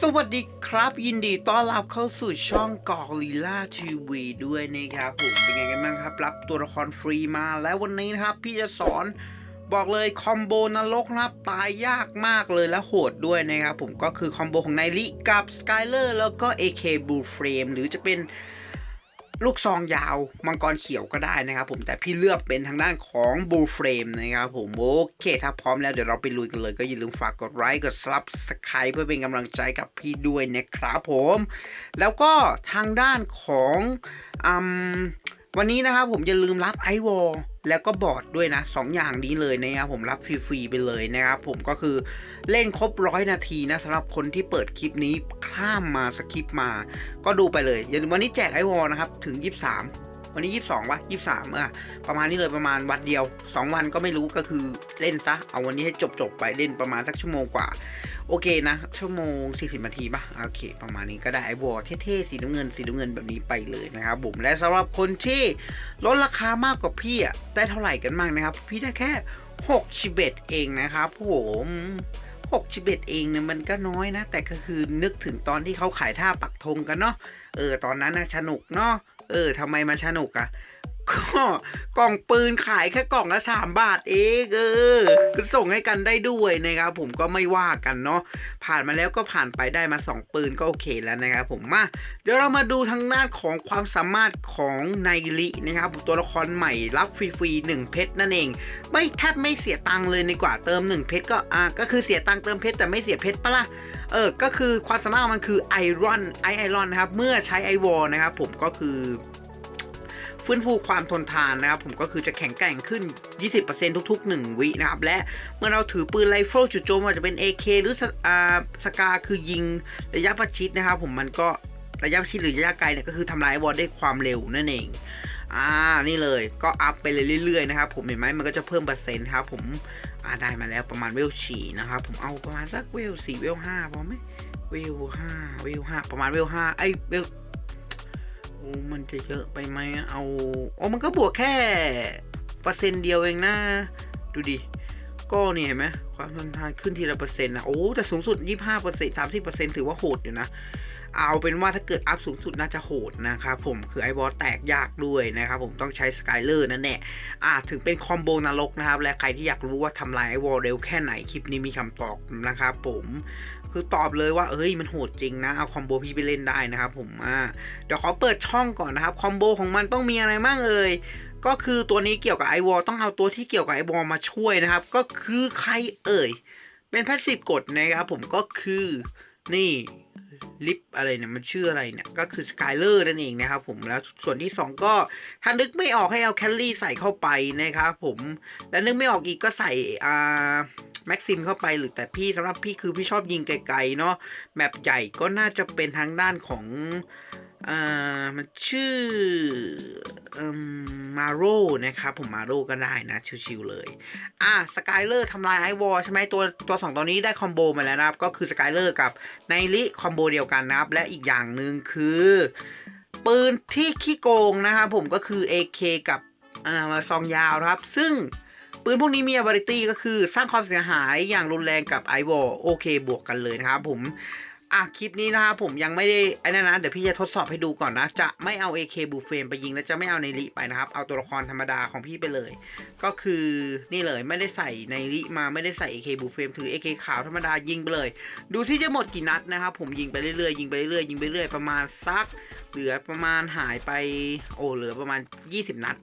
สวัสดีครับ ยินดีต้อนรับเข้าสู่ช่องกอลิล่าทีวีด้วยนะครับผมเป็นไงกันบ้างครับ รับตัวละครฟรีมาแล้ววันนี้นะครับ พี่จะสอนบอกเลยคอมโบนรกนะครับตายยากมากเลยและโหดด้วยนะครับผมก็คือคอมโบของไนลิกับสกายเลอร์แล้วก็ AK Blue Frame หรือจะเป็น ลูกซองยาวมังกรเขียวก็ได้นะครับผมแต่พี่เลือกเป็นทางด้านของบูเฟรมนะครับผมโอเคถ้าพร้อมแล้วเดี๋ยวเราไปลุยกันเลยก็อย่าลืมฝากกดไลค์กดซับสไครป์เพื่อเป็นกำลังใจกับพี่ด้วยนะครับผม แล้วก็ทางด้านของอืม วันนี้นะครับผมอย่าลืมรับไอวอลแล้วก็บอร์ดด้วยนะสองอย่างนี้เลยนะครับผมรับฟรีๆไปเลยนะครับผมก็คือเล่นครบร้อยนาทีนะสำหรับคนที่เปิดคลิปนี้ข้ามมาสคิปมา ก็ดูไปเลยอย่าลืมวันนี้แจกไอวอลนะครับถึง 23 วันนี้ 22วะ23อะประมาณนี้เลยประมาณวันเดียว 2 วันก็ไม่รู้ก็คือเล่นซะเอาวันนี้ให้จบๆไปเล่นประมาณสักชั่วโมงกว่า โอเคนะ ชั่วโมง 40 นาทีปะโอเค ประมาณนี้ก็ได้ไอวอลเท่ๆ สีน้ำเงิน สีน้ำเงินแบบนี้ไปเลยนะครับผมและสำหรับคนที่ลดราคามากกว่าพี่อะได้เท่าไหร่กันบ้างนะครับ พี่ได้แค่6ชิเบตเองนะครับผม6ชิเบตเองเนี่ยมันก็น้อยนะ แต่ก็คือนึกถึงตอนที่เขาขายท่าปักธงกันเนาะเออตอนนั้นนะสนุกเนาะเออทำไมมาสนุกอะ่ะ ก็กล่องปืนขายแค่กล่องละสามบาทเองเออก็ส่งให้กันได้ด้วยนะครับผมก็ไม่ว่ากันเนาะผ่านมาแล้วก็ผ่านไปได้มาสองปืนก็โอเคแล้วนะครับผมมาเดี๋ยวเรามาดูทางด้านของความสามารถของไนลินะครับตัวละครใหม่รับฟรีๆหนึ่งเพชรนั่นเอง ไม่แทบไม่เสียตังค์เลยในกว่าเติมหนึ่งเพชรก็อ่าก็คือเสียตังค์เติมเพชรแต่ไม่เสียเพชรปะล่ะเออก็คือความสามารถมันคือไอรอนไอไอรอนนะครับเมื่อใช้ไอวอลนะครับผมก็คือ ฟื้นฟูความทนทานนะครับผมก็คือจะแข็งแกร่งขึ้น 20%ทุก ๆ 1 วินะครับ และเมื่อเราถือปืนไรเฟิลจู่โจมว่าจะเป็น AK หรือสอ่าสกาคือยิงระยะประชิดนะครับ ผมมันก็ระยะประชิดหรือระยะไกลเนี่ยก็คือทำลายไอวอลได้ความเร็วนั่นเองอ่านี่เลยก็อัพไปเรื่อยๆนะครับผมเห็นไหมมันก็จะเพิ่มเปอร์เซ็นต์ครับผมอ่าได้มาแล้วประมาณเวลฉี่นะครับผมเอาประมาณสักเวลสี่เวลห้าพอไหมเวลห้าเวลห้าประมาณเวลห้าไอยเวล มันจะเยอะไปไหมเอาโอ้มันก็บวกแค่เปอร์เซ็นต์เดียวเองนะ ดูดิ ก็เนี่ยเห็นไหมความทนทานขึ้นทีละเปอร์เซ็นต์นะ โอ้ แต่สูงสุด 25เปอร์เซ็นต์30เปอร์เซ็นต์ถือว่าโหดอยู่นะ เอาเป็นว่าถ้าเกิดอัพสูงสุดน่าจะโหดนะครับผมคือไอบอสแตกยากด้วยนะครับผมต้องใช้สกายเลอร์นั่นแหละอ่าถึงเป็นคอมโบนรกนะครับ และใครที่อยากรู้ว่าทำลายไอวอลเร็วแค่ไหนคลิปนี้มีคำตอบนะครับผมคือตอบเลยว่าเอ้ยมันโหดจริงนะ เอาคอมโบพี่ไปเล่นได้นะครับผมอ่าเดี๋ยวขอเปิดช่องก่อนนะครับคอมโบของมันต้องมีอะไรบ้างเอ่ยก็คือตัวนี้เกี่ยวกับไอวอลต้องเอาตัวที่เกี่ยวกับไอวอลมาช่วยนะครับ ก็คือใครเอ่ย เป็นแพสซีฟกดนะครับผมก็คือนี่ ลิปอะไรเนี่ยมันชื่ออะไรเนี่ยก็คือสกายเลอร์นั่นเองนะครับผมแล้วส่วนที่ 2 ก็ถ้านึกไม่ออกให้เอาแคลรี่ใส่เข้าไปนะครับผมแล้วนึกไม่ออกอีกก็ใส่อ่าแม็กซิมเข้าไปหรือแต่พี่สำหรับพี่คือพี่ชอบยิงไกลๆเนาะแมปใหญ่ก็น่าจะเป็นทางด้านของ อ่ามันชื่อมาโรนะครับ ผมมาโรก็ได้นะ ชิวๆเลย อะสกายเลอร์ทำลายไอวอลใช่ไหมตัวตัวสองตัวนี้ได้คอมโบมาแล้วนะครับ ก็คือสกายเลอร์กับไนลิคอมโบเดียวกันนะครับ และอีกอย่างหนึ่งคือ ปืนที่ขี้โกงนะครับผมก็คือ AK กับอ่าซองยาวนะครับ ซึ่งปืนพวกนี้มี ability ก็คือสร้างความเสียหายอย่างรุนแรงกับไอวอลโอเคบวกกันเลยนะครับผม อะคลิปนี้นะครับผมยังไม่ได้ไอ้นั่นนะเดี๋ยวพี่จะทดสอบให้ดูก่อนนะ จะไม่เอา AK บูเฟมไปยิงและจะไม่เอาในลิไปนะครับ เอาตัวละครธรรมดาของพี่ไปเลย ก็คือนี่เลยไม่ได้ใส่ในลิมาไม่ได้ใส่ AK บูเฟมถือ AK ขาวธรรมดายิงไปเลย ดูที่จะหมดกี่นัดนะครับผมยิงไปเรื่อยๆยิงไปเรื่อยๆยิงไปเรื่อยประมาณสัก เหลือประมาณหายไปโอ้เหลือประมาณ 20 นัด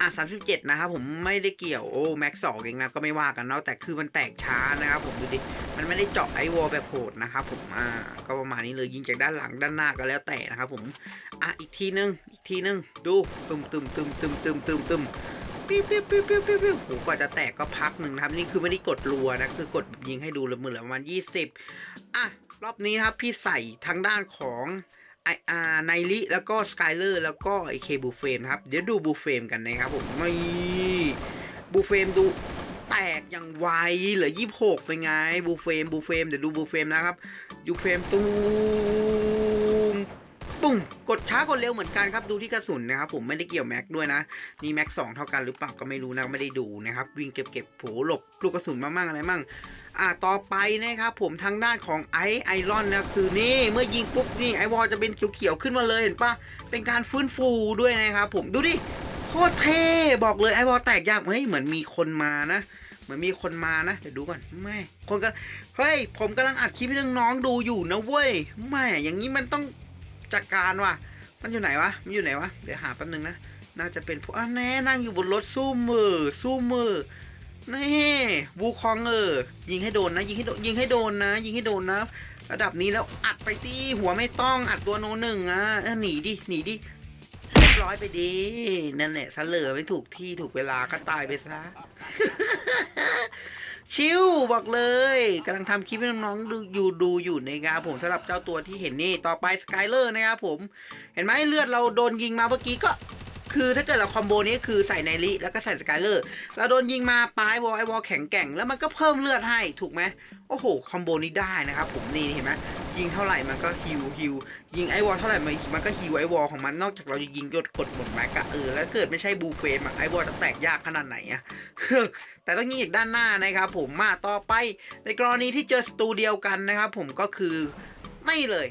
อะ37นะครับผมไม่ได้เกี่ยวโอ้แม็กสองเองนะก็ไม่ว่ากันเนาะแต่คือมันแตกช้านะครับผมดูดิมันไม่ได้เจาะไอวอลแบบโหดนะครับผมอ่าก็ประมาณนี้เลยยิงจากด้านหลังด้านหน้าก็แล้วแต่นะครับผมอะอีกทีนึงอีกทีนึงดูตึมตึมตึมตึมตึมตึมตึมปิ้วปิ้วปิ้วปิ้วปิ้วปิ้วโหกว่าจะแตกก็พักหนึ่งนะครับนี่คือไม่ได้กดรัวนะคือกดยิงให้ดูเลยมือเหลือประมาณ20อะรอบนี้นะครับพี่ใส่ทางด้านของ ไออาร์ไนลิแล้วก็สกายเลอร์แล้วก็ไอเคบูเฟมครับเดี๋ยวดูบูเฟมกันนะครับผมนี่บูเฟมดูแตกอย่างไวเหลือ 26 เป็นไงบูเฟมบูเฟมเดี๋ยวดูบูเฟมนะครับยูเฟรมตูม ปุ้งกดช้ากดเร็วเหมือนกันครับดูที่กระสุนนะครับผมไม่ได้เกี่ยวแม็กด้วยนะนี่แม็กสองเท่ากันหรือเปล่าก็ไม่รู้นะไม่ได้ดูนะครับวิ่งเก็บเก็บโผหลบลูกกระสุนมามั่งอะไรมั่งอ่าต่อไปนะครับผมทางด้านของไอไอรอนนะคือนี่เมื่อยิงปุ๊บนี่ไอวอลจะเป็นเขียวๆขึ้นมาเลยเห็นปะเป็นการฟื้นฟูด้วยนะครับผมดูดิโคตรเท่บอกเลยไอวอลแตกยากเฮ้ยเหมือนมีคนมานะเหมือนมีคนมานะ เดี๋ยวดูก่อนไม่คนกันเฮ้ย ผมกำลังอัดคลิปให้น้องๆดูอยู่นะเว้ยไม่อย่างนี้มันต้อง จัดการว่ะ มันอยู่ไหนวะ มันอยู่ไหนวะ เดี๋ยวหาแป๊บนึงนะ น่าจะเป็นพวกอะแน่นั่งอยู่บนรถสู้มือ สู้มือ นี่วูคองเออ ยิงให้โดนนะ ยิงให้โดน ยิงให้โดนนะ ยิงให้โดนนะ ระดับนี้แล้วอัดไปตีหัวไม่ต้อง อัดตัวโนหนึ่งอะหนีดิ หนีดิเรียบร้อยไปดินั่นแหละเสลอไม่ถูกที่ถูกเวลาก็ตายไปซะ ชิวบอกเลยกำลังทำคลิปให้น้องๆดูอยู่ดูอยู่นะครับผมสำหรับเจ้าตัวที่เห็นนี่ต่อไปสกายเลอร์นะครับผม เห็นไหมเลือดเราโดนยิงมาเมื่อกี้ก็ คือถ้าเกิดเราคอมโบนี้คือใส่ไนริแล้วก็ใส่สกายเลอร์เราโดนยิงมาปลายวอลไอวอลแข็งแกร่งแล้วมันก็เพิ่มเลือดให้ถูกไหมโอ้โหคอมโบนี้ได้นะครับผมนี่เห็นไหมยิงเท่าไหร่มันก็ฮิวฮิวยิงไอวอลเท่าไหร่มันมันก็ฮิวไอวอลของมันนอกจากเราจะยิงยดกดหมดแม็กอะเออแล้วเกิดไม่ใช่บูเฟมไอวอลจะแตกยากขนาดไหนอะแต่ต้องยิงอีกด้านหน้านะครับผมมาต่อไปในกรณีที่เจอศัตรูเดียวกันนะครับผมก็คือไม่เลย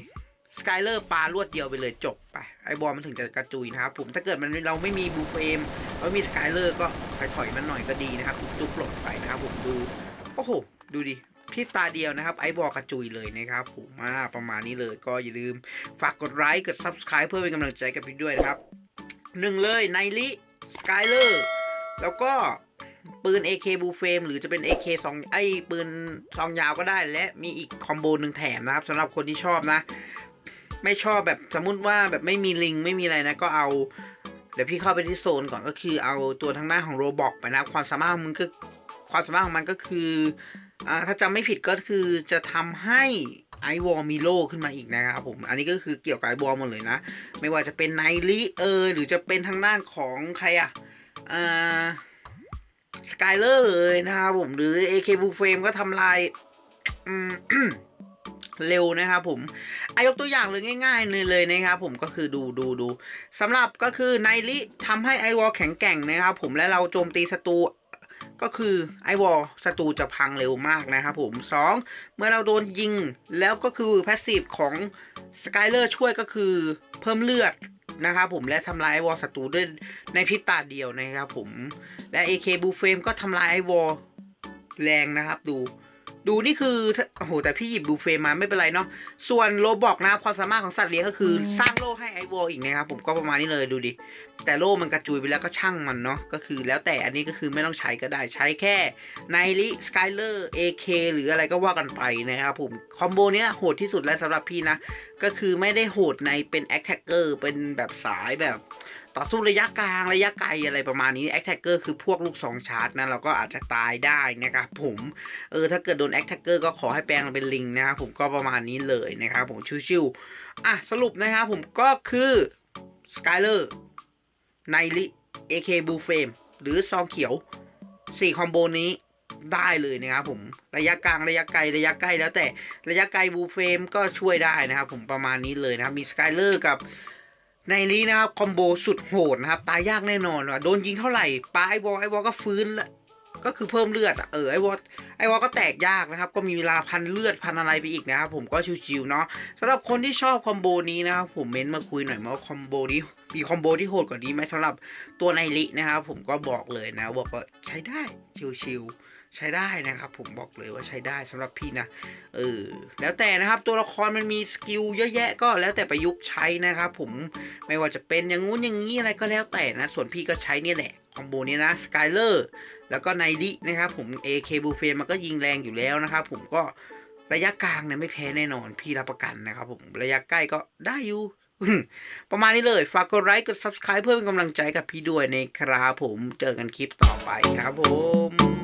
สกายเลอร์ปาลวดเดียวไปเลยจบไป บอลมันถึงจะกระจุยนะครับผมถ้าเกิดมันเราไม่มีบูเฟมเราไม่มีสกายเลอร์ก็ถอยๆมันหน่อยก็ดีนะครับจุกหลบไปนะครับผมดูโอ้โหดูดิพริบตาเดียวนะครับไอบอลกระจุยเลยนะครับผมมาประมาณนี้เลยก็อย่าลืม ฝากกดไลค์กด subscribe เพื่อเป็นกำลังใจกับพี่ด้วยนะครับหนึ่งเลยไนลิสกายเลอร์แล้วก็ปืน AK บูเฟมหรือจะเป็น AK สองไอ้ปืนซองยาวก็ได้ และมีอีกคอมโบหนึ่งแถมนะครับสำหรับคนที่ชอบนะ ไม่ชอบแบบสมมติว่าแบบไม่มีลิงไม่มีอะไรนะก็เอา เดี๋ยวพี่เข้าไปที่โซนก่อนก็คือเอาตัวทางหน้าของโรบอกไปนะความสามารถของมันก็ความสามารถของมันก็คืออ่าถ้าจำไม่ผิดก็คือจะทำให้ไอวอลมีโลขึ้นมาอีกนะครับผม อันนี้ก็คือเกี่ยวกับไอวอลหมดเลยนะ ไม่ว่าจะเป็นไนลิเออหรือจะเป็นทางด้านของใครอะอ่าสกายเลอร์เลยนะครับผม หรือ AK b u l l Frame ก็ทำลายอืม เร็วนะครับผมอายกตัวอย่างเลยง่ายๆเลยเลยนะครับผมก็คือดูดูดูสำหรับก็คือไนลิทำให้ไอวอลแข็งแกร่งนะครับผมและเราโจมตีศัตรูก็คือไอวอลศัตรูจะพังเร็วมากนะครับผม 2. เมื่อเราโดนยิงแล้วก็คือแพสซีฟของสกายเลอร์ช่วยก็คือเพิ่มเลือดนะครับผมและทำลายไอวอลศัตรูด้วยในพริบตาเดียวนะครับผม และ AK b u l l Frame ก็ทำลายไอวอลแรงนะครับดู ดูนี่คือโอ้โหแต่พี่หยิบบูเฟรมมาไม่เป็นไรเนาะส่วนโลบอกนะครับความสามารถของสัตว์เลี้ยงก็คือสร้างโล่ให้ไอวอลอีกนะครับผมก็ประมาณนี้เลยดูดิ แต่โล่มันกระจุยไปแล้วก็ช่างมันเนาะก็คือแล้วแต่อันนี้ก็คือไม่ต้องใช้ก็ได้ใช้แค่ไนลิสกายเลอร์เอเคหรืออะไรก็ว่ากันไปนะครับผมคอมโบเนี้ยโหดที่สุดแล้วสำหรับพี่นะ ก็คือไม่ได้โหดในเป็นแอคแท็กเกอร์เป็นแบบสายแบบ ต่อสู้ระยะกลางระยะไกลอะไรประมาณนี้แอคแท็กเกอร์คือพวกลูกสองชาร์จนะเราก็อาจจะตายได้นะครับผมเออถ้าเกิดโดนแอคแท็กเกอร์ก็ขอให้แปลงเป็นลิงนะครับผมก็ประมาณนี้เลยนะครับผมชิวๆอะสรุปนะครับผมก็คือสกายเลอร์ไนลิเอเคบูเฟมหรือซองเขียว4คอมโบนี้ได้เลยนะครับผมระยะกลางระยะไกลระยะใกล้แล้วแต่ระยะไกลบูเฟมก็ช่วยได้นะครับผมประมาณนี้เลยนะครับมีสกายเลอร์กับ ในนี้นะครับคอมโบสุดโหดนะครับตายยากแน่นอนว่ะโดนยิงเท่าไหร่ปลาไอวอลไอวอลก็ฟื้นละก็คือเพิ่มเลือดเออไอวอลไอวอลก็แตกยากนะครับ ก็มีเวลาพันเลือดพันอะไรไปอีกนะครับผมก็ชิวๆเนาะสำหรับคนที่ชอบคอมโบนี้นะครับผมเม้นมาคุยหน่อยว่าคอมโบนี้มีคอมโบที่โหดกว่านี้ไหมสำหรับตัวในลินะครับผมก็บอกเลยนะบอกว่าใช้ได้ชิวๆ ใช้ได้นะครับ ผมบอกเลยว่าใช้ได้สำหรับพี่นะเออแล้วแต่นะครับตัวละครมันมีสกิลเยอะแยะก็แล้วแต่ประยุกต์ใช้นะครับผมไม่ว่าจะเป็นอย่างงู้นอย่างนี้อะไรก็แล้วแต่นะ ส่วนพี่ก็ใช้เนี่ยแหละคอมโบนี้นะสกายเลอร์แล้วก็ไนดินะครับผม AK บูเฟนมันก็ยิงแรงอยู่แล้วนะครับผมก็ระยะกลางเนี่ยไม่แพ้แน่นอนพี่รับประกันนะครับผมระยะใกล้ก็ได้อยู่ประมาณนี้เลย ฝากกดไลค์ กด subscribe เพื่อเป็นกำลังใจกับพี่ด้วยในครับผม เจอกันคลิปต่อไปครับผม